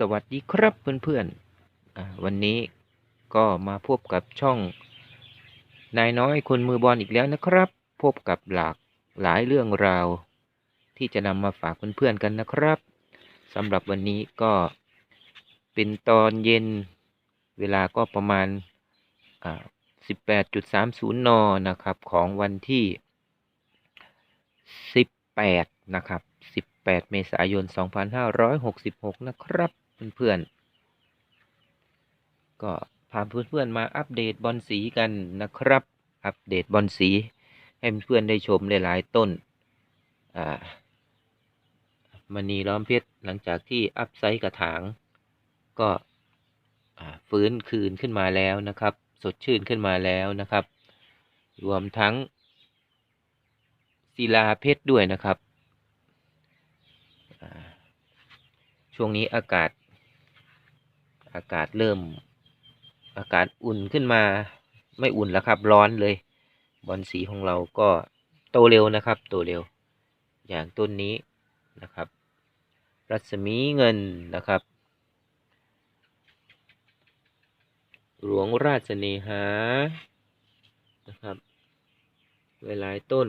สวัสดีครับเพื่อนๆวันนี้ก็มาพบกับช่องนายน้อยคนมือบอลอีกแล้วนะครับ พบกับหลากหลายเรื่องราว ที่จะนำมาฝากเพื่อนๆกันนะครับสำหรับวันนี้ก็เป็นตอนเย็น เวลาก็ประมาณ 18.30 น นะครับ ของวันที่ 18 นะครับ 18 เมษายน 2566 นะครับ เพื่อนๆ ก็พาเพื่อนๆมาอัปเดตบอลสีกันนะครับ อัปเดตบอลสี ให้เพื่อนๆได้ชมหลายๆต้นอ่ามณีล้อมเพชรหลังจากที่อัพไซต์กระถาง ก็ฟื้นคืนขึ้นมาแล้วนะครับ สดชื่นขึ้นมาแล้วนะครับ รวมทั้งศิลาเพชรด้วยนะครับ ช่วงนี้อากาศ อากาศเริ่ม อากาศอุ่นขึ้นมา ไม่อุ่นแล้วครับ ร้อนเลย บอลสีของเราก็โตเร็วนะครับ โตเร็ว อย่างต้นนี้นะครับ รัศมีเงินนะครับ หลวงราชเนหานะครับหลายต้น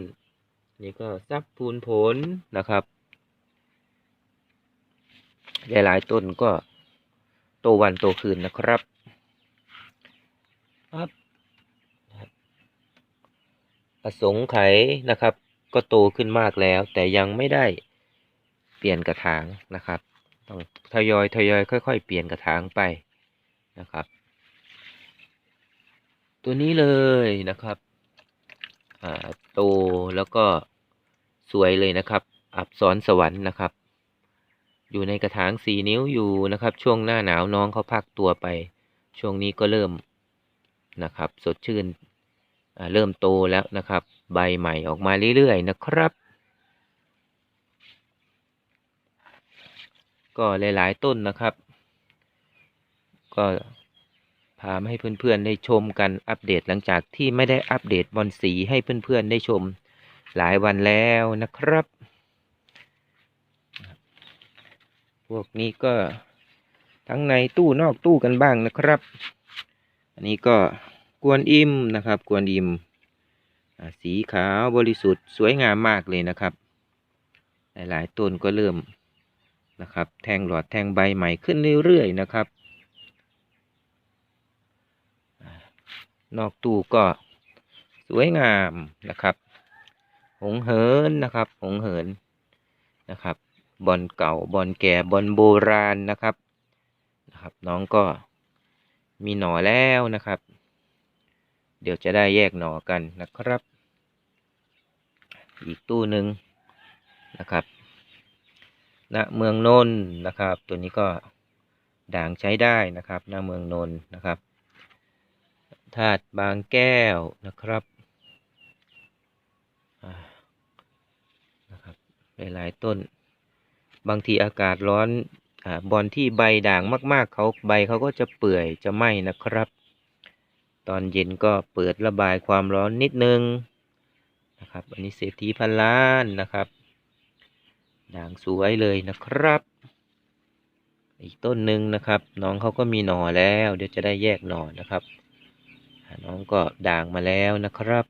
นี่ก็ซับพูนผลนะครับหลายๆต้นก็ ตวันโตคืนนะครับครับอสงไขยนะครับ ก็โตขึ้นมากแล้ว แต่ยังไม่ได้เปลี่ยนกระถางนะครับต้องทยอยทยอยค่อย ๆ เปลี่ยนกระถางไปนะครับ ตัวนี้เลยนะครับอ่าโตแล้วก็สวยเลยนะครับ อับสรสวรรค์นะครับ อยู่ในกระถางสี่นิ้วอยู่นะครับ ช่วงหน้าหนาวน้องเขาพักตัวไป ช่วงนี้ก็เริ่มนะครับ สดชื่นเริ่มโตแล้วนะครับ ใบใหม่ออกมาเรื่อยๆนะครับ ก็หลายๆต้นนะครับ ก็พามาให้เพื่อนๆได้ชมกันอัปเดตหลังจากที่ไม่ได้อัปเดตบอลสีให้เพื่อนๆได้ชมหลายวันแล้วนะครับ พวกนี้ก็ทั้งในตู้นอกตู้กันบ้างนะครับ อันนี้ก็กวนอิมนะครับ กวนอิมอ่าสีขาวบริสุทธิ์สวยงามมากเลยนะครับ หลายๆต้นก็เริ่มนะครับ แทงหลอดแทงใบใหม่ขึ้นเรื่อยๆนะครับ นอกตู้ก็สวยงามนะครับ หงเหินนะครับ หงเหินนะครับ บอลเก่าบอลแก่บอลโบราณนะครับนะครับ น้องก็มีหน่อแล้วนะครับ เดี๋ยวจะได้แยกหน่อกันนะครับ อีกตู้หนึ่งนะครับณเมืองนนท์นะครับ ตัวนี้ก็ด่างใช้ได้นะครับณเมืองนนท์นะครับธาตุบางแก้วนะครับนะครับหลายๆต้น บางทีอากาศร้อนอบอลที่ใบด่างมาก ๆเขาใบเขาก็จะเปื่อยจะไหม้นะครับ ตอนเย็นก็เปิดระบายความร้อนนิดนึงนะครับ อันนี้เศรษฐีพันล้านนะครับ ด่างสวยเลยนะครับ อีกต้นหนึ่งนะครับ น้องเขาก็มีหน่อแล้ว เดี๋ยวจะได้แยกหน่อนะครับ น้องก็ด่างมาแล้วนะครับ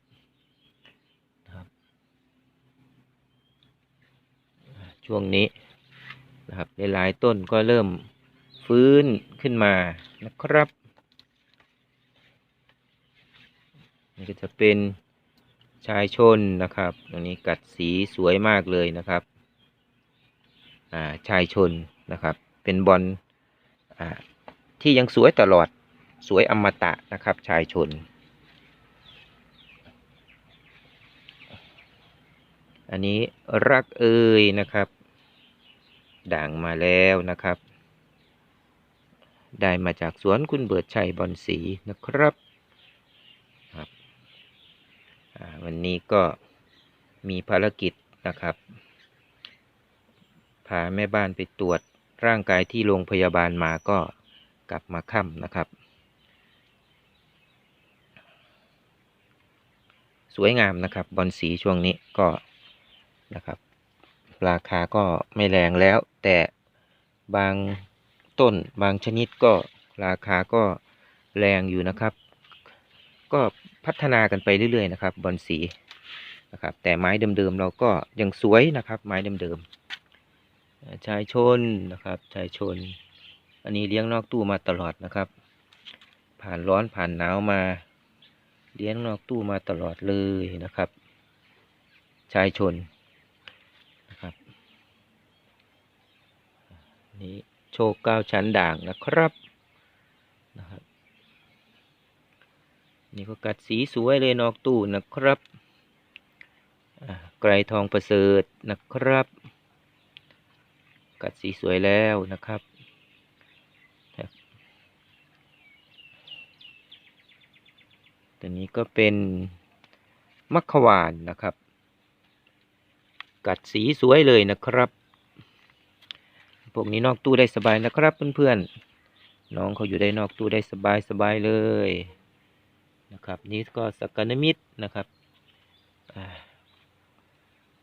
ช่วงนี้ นะครับหลายๆต้นก็เริ่มฟื้นขึ้นมานะครับ นี่ก็จะเป็นชายชนนะครับ ตรงนี้กัดสีสวยมากเลยนะครับ อ่าชายชนนะครับ เป็นบอลอ่าที่ยังสวยตลอดสวยอมตะนะครับ ชายชน อันนี้รักเอ่ยนะครับ ด่างมาแล้วนะครับ ได้มาจากสวนคุณเบิดชัยบอนสีนะครับครับวันนี้ก็มีภารกิจนะครับ พาแม่บ้านไปตรวจร่างกายที่โรงพยาบาลมาก็กลับมาค่ำนะครับ สวยงามนะครับบอลสีช่วงนี้ก็นะครับ ราคาก็ไม่แรงแล้ว แต่บางต้นบางชนิดก็ราคาก็แรงอยู่นะครับ ก็พัฒนากันไปเรื่อยๆนะครับบอลสีนะครับ แต่ไม้เดิมๆเราก็ยังสวยนะครับ ไม้เดิมๆชายชนนะครับชายชน อันนี้เลี้ยงนอกตู้มาตลอดนะครับ ผ่านร้อนผ่านหนาวมาเลี้ยงนอกตู้มาตลอดเลยนะครับ ชายชนนะครับ นี่โชคเก้าชั้นด่างนะครับนะครับ นี่ก็กัดสีสวยเลยนอกตู้นะครับไกรทองประเสริฐนะครับ กัดสีสวยแล้วนะครับตัวนี้ก็เป็นมัคควานนะครับ กัดสีสวยเลยนะครับ วกนี้นอกตู้ได้สบายนะครับเพื่อนๆน้องเขาอยู่ได้นอกตู้ได้สบายสบายเลยนะครับนี่ก็สกกนมิตรนะครับอ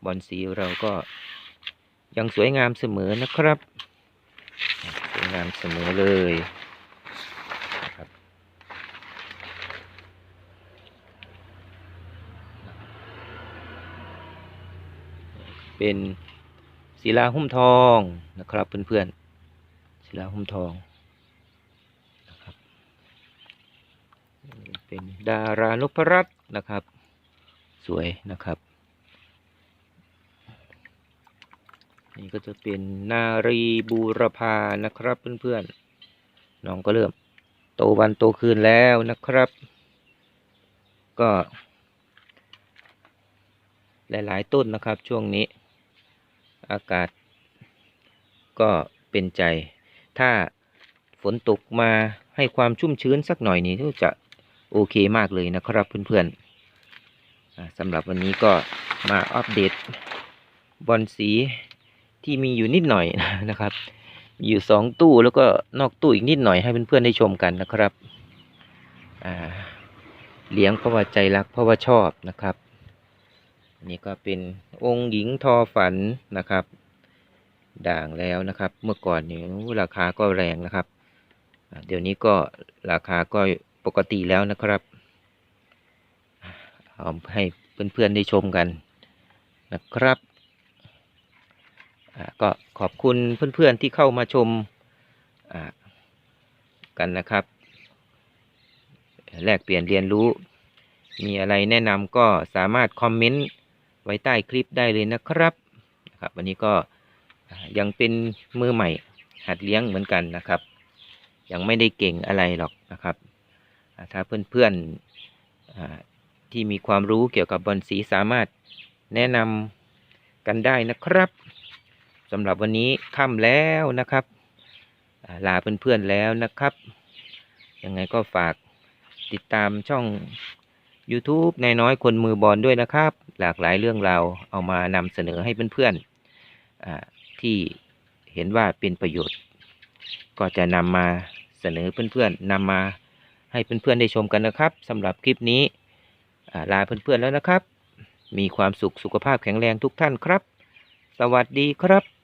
บอลสีเราก็ยังสวยงามเสมอนะครับสวยงามเสมอเลยนะครับเป็น ศิลาหุ้มทองนะครับเพื่อนๆศิลาหุ้มทองนะครับเป็นดารานพรัตน์นะครับ สวยนะครับนี่ก็จะเป็นนารีบูรพานะครับเพื่อนๆน้องก็เริ่ม โตวันโตคืนแล้วนะครับ ก็ หลาย ๆ ต้นนะครับช่วงนี้ อากาศ ก็เป็นใจ ถ้าฝนตกมาให้ความชุ่มชื้นสักหน่อยนี้ก็จะโอเคมากเลยนะครับเพื่อนๆสำหรับวันนี้ก็มาอัปเดตบอลสีที่มีอยู่นิดหน่อยนะครับ มีอยู่สองตู้แล้วก็นอกตู้อีกนิดหน่อยให้เพื่อนๆได้ชมกันนะครับเลี้ยงเพราะว่าใจรักเพราะว่าชอบนะครับ นี่ก็เป็นองค์หญิงทอฝันนะครับ ด่างแล้วนะครับ เมื่อก่อนนี่ราคาก็แรงนะครับ เดี๋ยวนี้ก็ราคาก็ปกติแล้วนะครับเอาให้เพื่อนๆได้ชมกันนะครับก็ขอบคุณเพื่อนๆที่เข้ามาชมกันนะครับ แลกเปลี่ยนเรียนรู้ มีอะไรแนะนำก็สามารถคอมเมนต์ ไว้ใต้คลิปได้เลยนะครับนะครับ วันนี้ก็ยังเป็นมือใหม่ หัดเลี้ยงเหมือนกันนะครับ ยังไม่ได้เก่งอะไรหรอกนะครับ ถ้าเพื่อนๆที่มีความรู้เกี่ยวกับบอลสีสามารถแนะนำกันได้นะครับสำหรับวันนี้ค่ำแล้วนะครับ ลาเพื่อนๆแล้วนะครับ ยังไงก็ฝากติดตามช่อง YouTube นายน้อยคนมือบอลด้วยนะครับ หลากหลายเรื่องราวเอามานำเสนอให้เพื่อนๆที่เห็นว่าเป็นประโยชน์ ก็จะนำมาเสนอเพื่อนๆนำมาให้เพื่อนๆได้ชมกันนะครับสำหรับคลิปนี้ลาเพื่อนๆแล้วนะครับ มีความสุขสุขภาพแข็งแรงทุกท่านครับ สวัสดีครับ